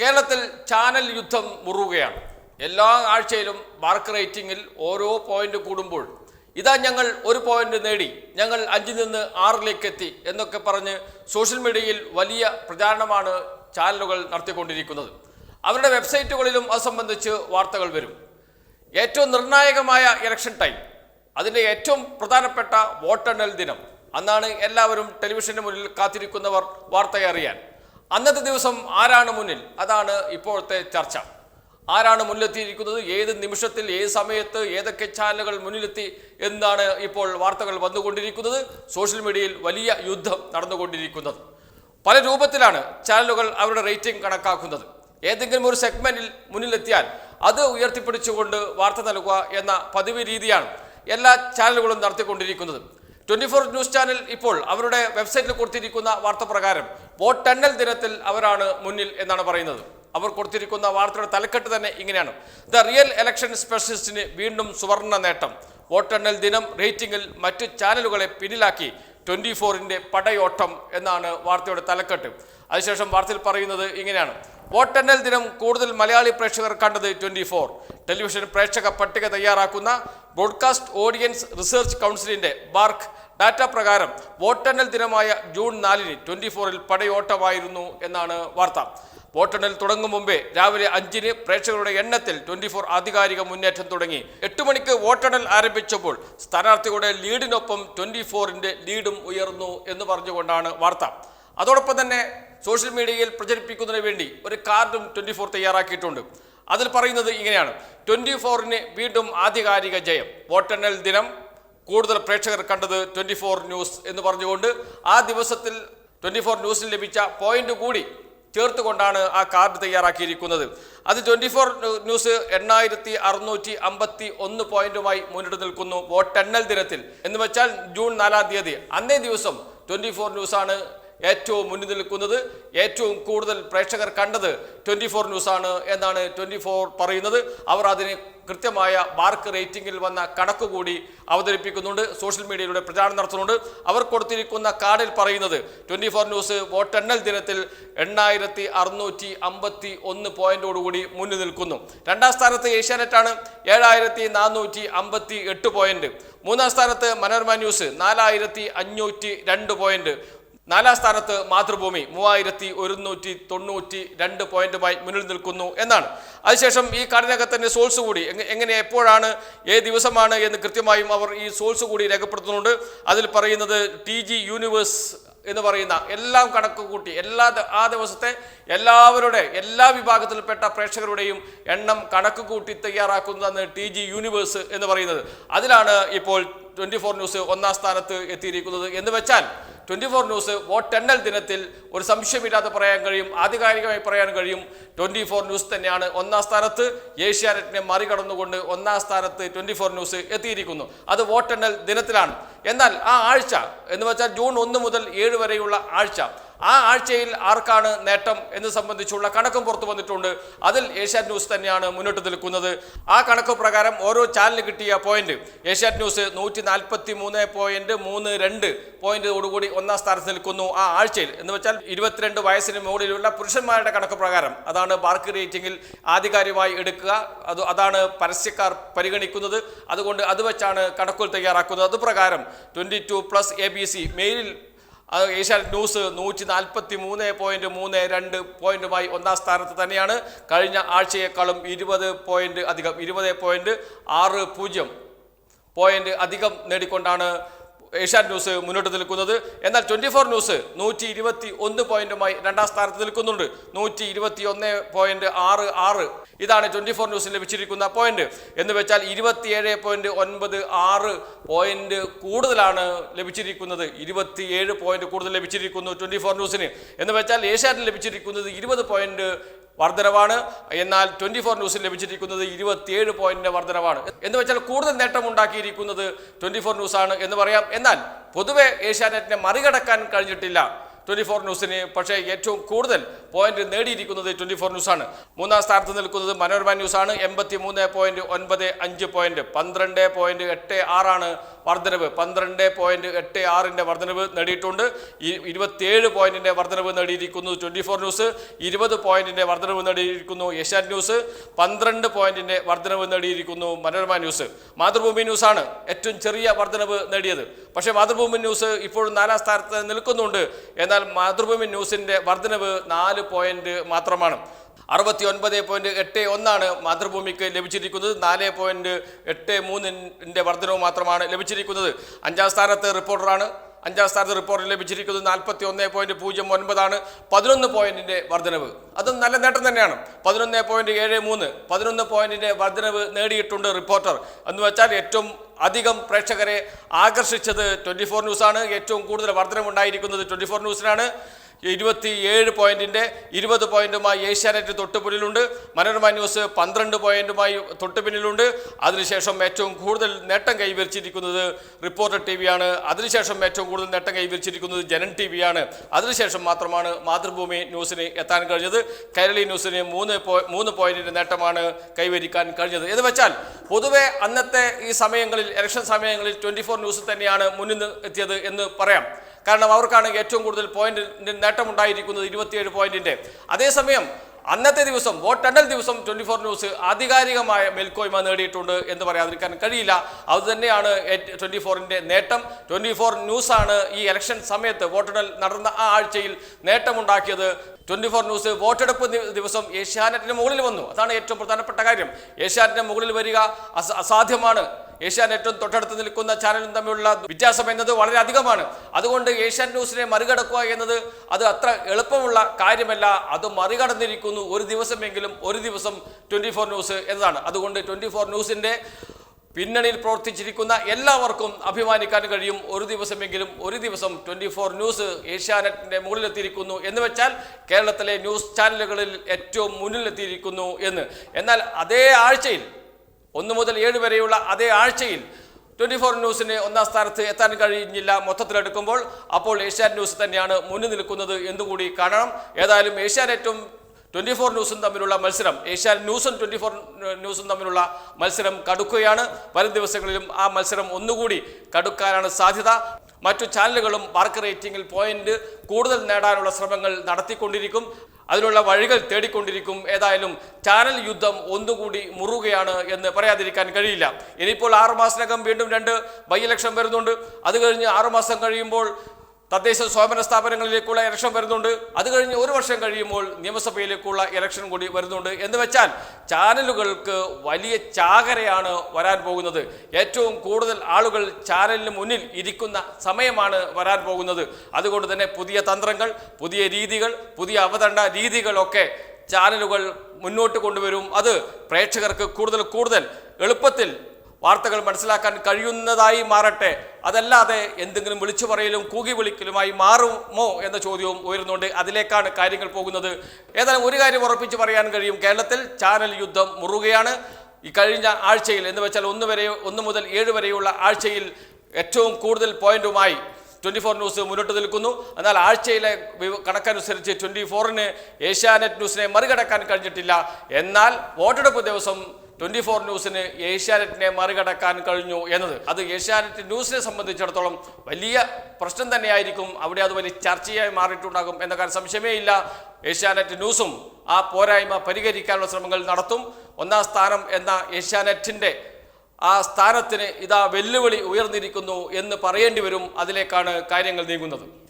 കേരളത്തിൽ ചാനൽ യുദ്ധം മുറുകയാണ്. എല്ലാ ആഴ്ചയിലും മാർക്ക് റേറ്റിംഗിൽ ഓരോ പോയിന്റ് കൂടുമ്പോൾ ഇതാ ഞങ്ങൾ ഒരു പോയിന്റ് നേടി ഞങ്ങൾ അഞ്ചിൽ നിന്ന് ആറിലേക്ക് എത്തി എന്നൊക്കെ പറഞ്ഞ് സോഷ്യൽ മീഡിയയിൽ വലിയ പ്രചാരണമാണ് ചാനലുകൾ നടത്തിക്കൊണ്ടിരിക്കുന്നത്. അവരുടെ വെബ്സൈറ്റുകളിലും അത് സംബന്ധിച്ച് വാർത്തകൾ വരും. ഏറ്റവും നിർണായകമായ ഇലക്ഷൻ ടൈം. അതിന്റെ ഏറ്റവും പ്രധാനപ്പെട്ട വോട്ടെണ്ണൽ ദിനം. അന്നാണ് എല്ലാവരും ടെലിവിഷന് മുന്നിൽ കാത്തിരിക്കുന്നവർ വാർത്തയെ അറിയാൻ അന്നത്തെ ദിവസം ആരാണ് മുന്നിൽ? അതാണ് ഇപ്പോഴത്തെ ചർച്ച. ആരാണ് മുന്നിലെത്തിയിരിക്കുന്നത്? ഏത് നിമിഷത്തിൽ ഏത് സമയത്ത് ഏതൊക്കെ ചാനലുകൾ മുന്നിലെത്തി എന്നാണ് ഇപ്പോൾ വാർത്തകൾ വന്നുകൊണ്ടിരിക്കുന്നത്. സോഷ്യൽ മീഡിയയിൽ വലിയ യുദ്ധം നടന്നുകൊണ്ടിരിക്കുന്നത്. പല രൂപത്തിലാണ് ചാനലുകൾ അവരുടെ റേറ്റിംഗ് കണക്കാക്കുന്നത്. ഏതെങ്കിലും ഒരു സെഗ്മെന്റിൽ മുന്നിലെത്തിയാൽ അത് ഉയർത്തിപ്പിടിച്ചുകൊണ്ട് വാർത്ത നൽകുക എന്ന പതിവ് രീതിയാണ് എല്ലാ ചാനലുകളും നടത്തിക്കൊണ്ടിരിക്കുന്നത്. ട്വന്റി ഫോർ ന്യൂസ് ചാനൽ ഇപ്പോൾ അവരുടെ വെബ്സൈറ്റിൽ കൊടുത്തിരിക്കുന്ന വാർത്ത പ്രകാരം വോട്ടെണ്ണൽ ദിനത്തിൽ അവരാണ് മുന്നിൽ എന്നാണ് പറയുന്നത്. അവർ കൊടുത്തിരിക്കുന്ന വാർത്തയുടെ തലക്കെട്ട് തന്നെ ഇങ്ങനെയാണ്. ദ റിയൽ ഇലക്ഷൻ സ്പെഷ്യലിസ്റ്റിന് വീണ്ടും സുവർണ നേട്ടം. വോട്ടെണ്ണൽ ദിനം റേറ്റിംഗിൽ മറ്റു ചാനലുകളെ പിന്നിലാക്കി. ട്വന്റി ഫോറിന്റെ പടയോട്ടം എന്നാണ് വാർത്തയുടെ തലക്കെട്ട്. അതിനുശേഷം വാർത്തയിൽ പറയുന്നത് ഇങ്ങനെയാണ്. വോട്ടെണ്ണൽ ദിനം കൂടുതൽ മലയാളി പ്രേക്ഷകർ കണ്ടത് ട്വന്റി ഫോർ ടെലിവിഷൻ പ്രേക്ഷക പട്ടിക തയ്യാറാക്കുന്ന ബ്രോഡ്കാസ്റ്റ് ഓഡിയൻസ് റിസർച്ച് കൗൺസിലിന്റെ ബാർക്ക് ഡാറ്റ പ്രകാരം വോട്ടെണ്ണൽ ദിനമായ ജൂൺ നാലിന് ട്വന്റി ഫോറിൽ പടയോട്ടമായിരുന്നു എന്നാണ് വാർത്ത. വോട്ടെണ്ണൽ തുടങ്ങും മുമ്പേ രാവിലെ അഞ്ചിന് പ്രേക്ഷകരുടെ എണ്ണത്തിൽ ട്വന്റി ഫോർ ആധികാരിക മുന്നേറ്റം തുടങ്ങി. എട്ട് മണിക്ക് വോട്ടെണ്ണൽ ആരംഭിച്ചപ്പോൾ സ്ഥാനാർത്ഥികളുടെ ലീഡിനൊപ്പം ട്വന്റി ഫോറിന്റെ ലീഡും ഉയർന്നു എന്ന് പറഞ്ഞുകൊണ്ടാണ് വാർത്ത. അതോടൊപ്പം തന്നെ സോഷ്യൽ മീഡിയയിൽ പ്രചരിപ്പിക്കുന്നതിന് വേണ്ടി ഒരു കാർഡും ട്വന്റി ഫോർ തയ്യാറാക്കിയിട്ടുണ്ട്. അതിൽ പറയുന്നത് ഇങ്ങനെയാണ്. ട്വന്റി ഫോറിന് വീണ്ടും ആധികാരിക ജയം. വോട്ടെണ്ണൽ ദിനം കൂടുതൽ പ്രേക്ഷകർ കണ്ടത് ട്വന്റി ഫോർ ന്യൂസ് എന്ന് പറഞ്ഞുകൊണ്ട് ആ ദിവസത്തിൽ ട്വന്റി ഫോർ ന്യൂസിൽ ലഭിച്ച പോയിന്റ് കൂടി ചേർത്തുകൊണ്ടാണ് ആ കാർഡ് തയ്യാറാക്കിയിരിക്കുന്നത്. അത് ട്വന്റി ഫോർ ന്യൂസ് എണ്ണായിരത്തി അറുന്നൂറ്റി അമ്പത്തി ഒന്ന് പോയിന്റുമായി മുന്നിട്ട് നിൽക്കുന്നു വോട്ടെണ്ണൽ ദിനത്തിൽ. എന്ന് വെച്ചാൽ ജൂൺ നാലാം തീയതി. അന്നേ ദിവസം ട്വന്റി ഫോർ ന്യൂസാണ് ഏറ്റവും മുന്നിൽ നിൽക്കുന്നത് ഏറ്റവും കൂടുതൽ പ്രേക്ഷകർ കണ്ടത് ട്വന്റി ഫോർ ന്യൂസാണ് എന്നാണ് ട്വന്റി ഫോർ പറയുന്നത്. അവർ അതിന് കൃത്യമായ മാർക്ക് റേറ്റിംഗിൽ വന്ന കണക്ക് കൂടി അവതരിപ്പിക്കുന്നുണ്ട്. സോഷ്യൽ മീഡിയയിലൂടെ പ്രചാരണം നടത്തുന്നുണ്ട്. അവർ കൊടുത്തിരിക്കുന്ന കാർഡിൽ പറയുന്നത് ട്വന്റി ഫോർ ന്യൂസ് വോട്ടെണ്ണൽ ദിനത്തിൽ എണ്ണായിരത്തി അറുന്നൂറ്റി അമ്പത്തി ഒന്ന് പോയിന്റോടുകൂടി മുന്നിൽ നിൽക്കുന്നു. രണ്ടാം സ്ഥാനത്ത് ഏഷ്യാനെറ്റാണ് ഏഴായിരത്തി നാനൂറ്റി അമ്പത്തി എട്ട് പോയിന്റ്. മൂന്നാം സ്ഥാനത്ത് മനോരമ ന്യൂസ് നാലായിരത്തി അഞ്ഞൂറ്റി രണ്ട് പോയിന്റ്. നാലാം സ്ഥാനത്ത് മാതൃഭൂമി മൂവായിരത്തി ഒരുന്നൂറ്റി തൊണ്ണൂറ്റി രണ്ട് പോയിന്റുമായി മുന്നിൽ നിൽക്കുന്നു എന്നാണ്. അതിനുശേഷം ഈ കാർഡിനകത്ത് തന്നെ സോൾസ് കൂടി എങ്ങനെ എപ്പോഴാണ് ഏത് ദിവസമാണ് എന്ന് കൃത്യമായും അവർ ഈ സോൾസ് കൂടി രേഖപ്പെടുത്തുന്നുണ്ട്. അതിൽ പറയുന്നത് ടി ജി യൂണിവേഴ്സ് എന്ന് പറയുന്ന എല്ലാം കണക്ക് കൂട്ടി എല്ലാ ആ ദിവസത്തെ എല്ലാവരുടെ എല്ലാ വിഭാഗത്തിൽപ്പെട്ട പ്രേക്ഷകരുടെയും എണ്ണം കണക്ക് കൂട്ടി തയ്യാറാക്കുന്നതാണ് ടി ജി യൂണിവേഴ്സ് എന്ന് പറയുന്നത്. അതിലാണ് ഇപ്പോൾ ട്വന്റി ഫോർ ന്യൂസ് ഒന്നാം സ്ഥാനത്ത് എത്തിയിരിക്കുന്നത്. എന്ന് വെച്ചാൽ ട്വന്റി ഫോർ ന്യൂസ് വോട്ടെണ്ണൽ ദിനത്തിൽ ഒരു സംശയമില്ലാതെ പറയാൻ കഴിയും ആധികാരികമായി പറയാൻ കഴിയും. ട്വന്റി ഫോർ ന്യൂസ് തന്നെയാണ്. ഒന്നാം സ്ഥാനത്ത് ഏഷ്യാനെറ്റിനെ മറികടന്നുകൊണ്ട് ഒന്നാം സ്ഥാനത്ത് ട്വന്റി ഫോർ ന്യൂസ് എത്തിയിരിക്കുന്നു. അത് വോട്ടെണ്ണൽ ദിനത്തിലാണ്. എന്നാൽ ആ ആഴ്ച എന്ന് വെച്ചാൽ ജൂൺ ഒന്ന് മുതൽ ഏഴ് വരെയുള്ള ആഴ്ച. ആ ആഴ്ചയിൽ ആർക്കാണ് നേട്ടം എന്ന് സംബന്ധിച്ചുള്ള കണക്കും പുറത്തു വന്നിട്ടുണ്ട്. അതിൽ ഏഷ്യാറ്റ് ന്യൂസ് തന്നെയാണ് മുന്നോട്ട് നിൽക്കുന്നത്. ആ കണക്ക് പ്രകാരം ഓരോ ചാനലിന് കിട്ടിയ പോയിന്റ് ഏഷ്യാറ്റ് ന്യൂസ് നൂറ്റി നാൽപ്പത്തി മൂന്ന് പോയിന്റ് മൂന്ന് രണ്ട് പോയിന്റോടുകൂടി ഒന്നാം സ്ഥാനത്ത് നിൽക്കുന്നു ആ ആഴ്ചയിൽ. എന്ന് വെച്ചാൽ ഇരുപത്തിരണ്ട് വയസ്സിന് മുകളിലുള്ള പുരുഷന്മാരുടെ കണക്ക് പ്രകാരം അതാണ് ബാർക്ക് റേറ്റിംഗിൽ ആധികാരികമായി എടുക്കുക. അത് അതാണ് പരസ്യക്കാർ പരിഗണിക്കുന്നത്. അതുകൊണ്ട് അത് വെച്ചാണ് കണക്കുകൾ തയ്യാറാക്കുന്നത്. അത് പ്രകാരം two plus A B C മെയിലിൽ അത് ഏഷ്യാനെറ്റ് ന്യൂസ് നൂറ്റി നാൽപ്പത്തി മൂന്ന് പോയിന്റ് മൂന്ന് രണ്ട് പോയിന്റുമായി ഒന്നാം സ്ഥാനത്ത് തന്നെയാണ്. കഴിഞ്ഞ ആഴ്ചയേക്കാളും ഇരുപത് പോയിന്റ് അധികം ഇരുപത് പോയിന്റ് ആറ് പൂജ്യം പോയിന്റ് അധികം നേടിക്കൊണ്ടാണ് ഏഷ്യാനെറ്റ് ന്യൂസ് മുന്നോട്ട് നിൽക്കുന്നത്. എന്നാൽ ട്വന്റി ഫോർ ന്യൂസ് നൂറ്റി ഇരുപത്തി ഒന്ന് പോയിന്റുമായി രണ്ടാം സ്ഥാനത്ത് നിൽക്കുന്നുണ്ട്. നൂറ്റി ഇരുപത്തി ഒന്ന് പോയിന്റ് ആറ് ആറ് ഇതാണ് ട്വന്റി ഫോർ ന്യൂസിന് ലഭിച്ചിരിക്കുന്ന പോയിന്റ്. എന്ന് വെച്ചാൽ ഇരുപത്തിയേഴ് പോയിന്റ് ഒൻപത് ആറ് പോയിന്റ് കൂടുതലാണ് ലഭിച്ചിരിക്കുന്നത്. ഇരുപത്തിയേഴ് പോയിന്റ് കൂടുതൽ ലഭിച്ചിരിക്കുന്നു ട്വന്റി ഫോർ ന്യൂസിന്. എന്ന് വെച്ചാൽ ഏഷ്യാനെറ്റ് ലഭിച്ചിരിക്കുന്നത് ഇരുപത് പോയിന്റ് വർധനവാണ്. എന്നാൽ ട്വന്റി ഫോർ ന്യൂസിൽ ലഭിച്ചിരിക്കുന്നത് ഇരുപത്തിയേഴ് പോയിന്റിന്റെ വർധനവാണ്. എന്ന് വെച്ചാൽ കൂടുതൽ നേട്ടം ഉണ്ടാക്കിയിരിക്കുന്നത് ട്വന്റി ഫോർ ന്യൂസാണ് എന്ന് പറയാം. എന്നാൽ പൊതുവെ ഏഷ്യാനെറ്റിനെ മറികടക്കാൻ കഴിഞ്ഞിട്ടില്ല. ട്വന്റി ഫോർ ന്യൂസിന് പക്ഷേ ഏറ്റവും കൂടുതൽ പോയിന്റ് നേടിയിരിക്കുന്നത് ട്വന്റി ഫോർ ന്യൂസാണ്. മൂന്നാം സ്ഥാനത്ത് നിൽക്കുന്നത് മനോരമ ന്യൂസാണ്. എൺപത്തി മൂന്ന് പോയിന്റ് ഒൻപത് അഞ്ച് പോയിന്റ് പന്ത്രണ്ട് പോയിന്റ് എട്ട് ആറാണ് വർധനവ്. പന്ത്രണ്ട് പോയിന്റ് എട്ട് ആറിന്റെ വർധനവ് നേടിയിട്ടുണ്ട്. ഇരുപത്തിയേഴ് പോയിന്റിന്റെ വർധനവ് നേടിയിരിക്കുന്നു ട്വന്റി ഫോർ ന്യൂസ്. ഇരുപത് പോയിന്റിന്റെ വർധനവ് നേടിയിരിക്കുന്നു ഏഷ്യാനെറ്റ് ന്യൂസ്. പന്ത്രണ്ട് പോയിന്റിന്റെ വർധനവ് നേടിയിരിക്കുന്നു മനോരമ ന്യൂസ്. മാതൃഭൂമി ന്യൂസ് ആണ് ഏറ്റവും ചെറിയ വർധനവ് നേടിയത്. പക്ഷേ മാതൃഭൂമി ന്യൂസ് ഇപ്പോഴും നാലാം സ്ഥാനത്ത് നിൽക്കുന്നുണ്ട് എന്നാൽ മാതൃഭൂമി ന്യൂസിന്റെ വർധനവ് നാല് പോയിന്റ് മാത്രമാണ്. അറുപത്തി ഒൻപത് പോയിന്റ് എട്ട് ഒന്നാണ് മാതൃഭൂമിക്ക് ലഭിച്ചിരിക്കുന്നത്. നാല് പോയിന്റ് എട്ട് മൂന്നിന്റെ വർധനവ് മാത്രമാണ് ലഭിച്ചിരിക്കുന്നത്. അഞ്ചാം സ്ഥാനത്ത് റിപ്പോർട്ടറാണ് അഞ്ചാം സ്ഥാനത്ത് റിപ്പോർട്ട് ലഭിച്ചിരിക്കുന്നത് നാൽപ്പത്തി ഒന്ന് പോയിന്റ് പൂജ്യം ഒൻപതാണ് പതിനൊന്ന് പോയിന്റിന്റെ വർധനവ്. അതും നല്ല നേട്ടം തന്നെയാണ്. പതിനൊന്ന് പോയിന്റ് ഏഴ് മൂന്ന് പതിനൊന്ന് പോയിന്റിന്റെ വർധനവ് നേടിയിട്ടുണ്ട് റിപ്പോർട്ടർ. എന്ന് വെച്ചാൽ ഏറ്റവും അധികം പ്രേക്ഷകരെ ആകർഷിച്ചത് ട്വന്റി ഫോർ ന്യൂസാണ്. ഏറ്റവും കൂടുതൽ വർധനവുണ്ടായിരിക്കുന്നത് ട്വന്റി ഫോർ ന്യൂസിനാണ്. ഇരുപത്തി ഏഴ് പോയിന്റിന്റെ ഇരുപത് പോയിന്റുമായി ഏഷ്യാനെറ്റ് തൊട്ടുപിന്നിലുണ്ട്. മനോരമ ന്യൂസ് പന്ത്രണ്ട് പോയിന്റുമായി തൊട്ടുപിന്നിലുണ്ട്. അതിനുശേഷം ഏറ്റവും കൂടുതൽ നേട്ടം കൈവരിച്ചിരിക്കുന്നത് റിപ്പോർട്ടർ ടി വിയാണ് അതിനുശേഷം ഏറ്റവും കൂടുതൽ നേട്ടം കൈവരിച്ചിരിക്കുന്നത് ജനൻ ടി വിയാണ് അതിനുശേഷം മാത്രമാണ് മാതൃഭൂമി ന്യൂസിന് എത്താൻ കഴിഞ്ഞത്. കൈരളി ന്യൂസിന് മൂന്ന് മൂന്ന് പോയിന്റിന്റെ നേട്ടമാണ് കൈവരിക്കാൻ കഴിഞ്ഞത്. എന്ന് വെച്ചാൽ പൊതുവെ അന്നത്തെ ഈ സമയങ്ങളിൽ ഇലക്ഷൻ സമയങ്ങളിൽ ട്വന്റി ഫോർ ന്യൂസ് തന്നെയാണ് മുന്നിൽ എത്തിയത് എന്ന് പറയാം. കാരണം അവർക്കാണ് ഏറ്റവും കൂടുതൽ പോയിന്റിന്റെ നേട്ടമുണ്ടായിരിക്കുന്നത് ഇരുപത്തിയേഴ് പോയിന്റിന്റെ. അതേസമയം അന്നത്തെ ദിവസം വോട്ടെണ്ണൽ ദിവസം ട്വന്റി ഫോർ ന്യൂസ് ആധികാരികമായ മേൽക്കോയ്മ നേടിയിട്ടുണ്ട് എന്ന് പറയാതിരിക്കാൻ കഴിയില്ല. അതുതന്നെയാണ് ട്വന്റി ഫോറിന്റെ നേട്ടം. ട്വന്റി ഫോർ ന്യൂസാണ് ഈ ഇലക്ഷൻ സമയത്ത് വോട്ടെണ്ണൽ നടന്ന ആ ആഴ്ചയിൽ നേട്ടമുണ്ടാക്കിയത്. ട്വന്റി ഫോർ ന്യൂസ് വോട്ടെടുപ്പ് ദിവസം ഏഷ്യാനെറ്റിന് മുകളിൽ വന്നു. അതാണ് ഏറ്റവും പ്രധാനപ്പെട്ട കാര്യം. ഏഷ്യാനെറ്റിന് മുകളിൽ വരിക അസ- അസാധ്യമാണ്. ഏഷ്യാനെറ്റും തൊട്ടടുത്ത് നിൽക്കുന്ന ചാനലും തമ്മിലുള്ള വ്യത്യാസം എന്നത് വളരെ അധികമാണ് അതുകൊണ്ട് ഏഷ്യൻ ന്യൂസിനെ മറികടക്കുക എന്നത് അത് അത്ര എളുപ്പമുള്ള കാര്യമല്ല. അത് മറികടന്നിരിക്കുന്നു ഒരു ദിവസമെങ്കിലും ഒരു ദിവസം ട്വന്റി ഫോർ ന്യൂസ് എന്നതാണ്. അതുകൊണ്ട് ട്വന്റി ഫോർ ന്യൂസിന്റെ പിന്നണിയിൽ പ്രവർത്തിച്ചിരിക്കുന്ന എല്ലാവർക്കും അഭിമാനിക്കാൻ കഴിയും. ഒരു ദിവസമെങ്കിലും ഒരു ദിവസം ട്വന്റി ഫോർ ന്യൂസ് ഏഷ്യാനെറ്റിന്റെ മുകളിലെത്തിയിരിക്കുന്നു എന്ന് വെച്ചാൽ കേരളത്തിലെ ന്യൂസ് ചാനലുകളിൽ ഏറ്റവും മുന്നിലെത്തിയിരിക്കുന്നു എന്ന്. എന്നാൽ അതേ ആഴ്ചയിൽ ഒന്ന് മുതൽ ഏഴ് വരെയുള്ള അതേ ആഴ്ചയിൽ ട്വന്റി ഫോർ ന്യൂസിന് ഒന്നാം സ്ഥാനത്ത് എത്താൻ കഴിഞ്ഞില്ല മൊത്തത്തിലെടുക്കുമ്പോൾ. അപ്പോൾ ഏഷ്യാനെറ്റ് ന്യൂസ് തന്നെയാണ് മുന്നിൽ നിൽക്കുന്നത് എന്നുകൂടി കാണണം. ഏതായാലും ഏഷ്യാനെറ്റും ട്വന്റി ഫോർ ന്യൂസും തമ്മിലുള്ള മത്സരം ഏഷ്യാനെറ്റ് ന്യൂസും ട്വന്റി ഫോർ ന്യൂസും തമ്മിലുള്ള മത്സരം കടുക്കുകയാണ്. വരും ദിവസങ്ങളിലും ആ മത്സരം ഒന്നുകൂടി കടുക്കാനാണ് സാധ്യത. മറ്റു ചാനലുകളും മാർക്ക് റേറ്റിംഗിൽ പോയിന്റ് കൂടുതൽ നേടാനുള്ള ശ്രമങ്ങൾ നടത്തിക്കൊണ്ടിരിക്കും. അതിനുള്ള വഴികൾ തേടിക്കൊണ്ടിരിക്കും. ഏതായാലും ചാനൽ യുദ്ധം ഒന്നുകൂടി മുറുകയാണ് എന്ന് പറയാതിരിക്കാൻ കഴിയില്ല. ഇനിയിപ്പോൾ ആറുമാസത്തിനകം വീണ്ടും രണ്ട് ബൈ ഇലക്ഷൻ വരുന്നുണ്ട്. അത് കഴിഞ്ഞ് ആറുമാസം കഴിയുമ്പോൾ തദ്ദേശ സ്വയംഭരണ സ്ഥാപനങ്ങളിലേക്കുള്ള ഇലക്ഷൻ വരുന്നുണ്ട്. അത് കഴിഞ്ഞ് ഒരു വർഷം കഴിയുമ്പോൾ നിയമസഭയിലേക്കുള്ള ഇലക്ഷൻ കൂടി വരുന്നുണ്ട്. എന്ന് വെച്ചാൽ ചാനലുകൾക്ക് വലിയ ചാകരയാണ് വരാൻ പോകുന്നത്. ഏറ്റവും കൂടുതൽ ആളുകൾ ചാനലിന് മുന്നിൽ ഇരിക്കുന്ന സമയമാണ് വരാൻ പോകുന്നത്. അതുകൊണ്ട് തന്നെ പുതിയ തന്ത്രങ്ങൾ പുതിയ രീതികൾ പുതിയ അവതരണ രീതികളൊക്കെ ചാനലുകൾ മുന്നോട്ട് കൊണ്ടുവരും. അത് പ്രേക്ഷകർക്ക് കൂടുതൽ കൂടുതൽ എളുപ്പത്തിൽ വാർത്തകൾ മനസ്സിലാക്കാൻ കഴിയുന്നതായി മാറട്ടെ. അതല്ലാതെ എന്തെങ്കിലും വിളിച്ചു പറയലും കൂകി വിളിക്കലുമായി മാറുമോ എന്ന ചോദ്യവും ഉയരുന്നുണ്ട്. അതിലേക്കാണ് കാര്യങ്ങൾ പോകുന്നത്. ഏതായാലും ഒരു കാര്യം ഉറപ്പിച്ച് പറയാൻ കഴിയും. കേരളത്തിൽ ചാനൽ യുദ്ധം മുറുകയാണ്. ഈ കഴിഞ്ഞ ആഴ്ചയിൽ എന്ന് വെച്ചാൽ ഒന്ന് വരെ ഒന്ന് മുതൽ ഏഴ് വരെയുള്ള ആഴ്ചയിൽ ഏറ്റവും കൂടുതൽ പോയിന്റുമായി ട്വന്റി ഫോർ ന്യൂസ് മുന്നോട്ട് നിൽക്കുന്നു. എന്നാൽ ആഴ്ചയിലെ കണക്കനുസരിച്ച് ട്വന്റി ഫോറിന് ഏഷ്യാനെറ്റ് ന്യൂസിനെ മറികടക്കാൻ കഴിഞ്ഞിട്ടില്ല. എന്നാൽ വോട്ടെടുപ്പ് ദിവസം ട്വന്റി ഫോർ ന്യൂസിന് ഏഷ്യാനെറ്റിനെ മറികടക്കാൻ കഴിഞ്ഞു എന്നത്. അത് ഏഷ്യാനെറ്റ് ന്യൂസിനെ സംബന്ധിച്ചിടത്തോളം വലിയ പ്രശ്നം തന്നെയായിരിക്കും. അവിടെ അത് വലിയ ചർച്ചയായി മാറിയിട്ടുണ്ടാകും എന്ന കാര്യം സംശയമേ ഇല്ല. ഏഷ്യാനെറ്റ് ന്യൂസും ആ പോരായ്മ പരിഹരിക്കാനുള്ള ശ്രമങ്ങൾ നടത്തും. ഒന്നാം സ്ഥാനം എന്ന ഏഷ്യാനെറ്റിന്റെ ആ സ്ഥാനത്തിന് ഇതാ വെല്ലുവിളി ഉയർന്നിരിക്കുന്നു എന്ന് പറയേണ്ടി വരും. അതിലേക്കാണ് കാര്യങ്ങൾ നീങ്ങുന്നത്.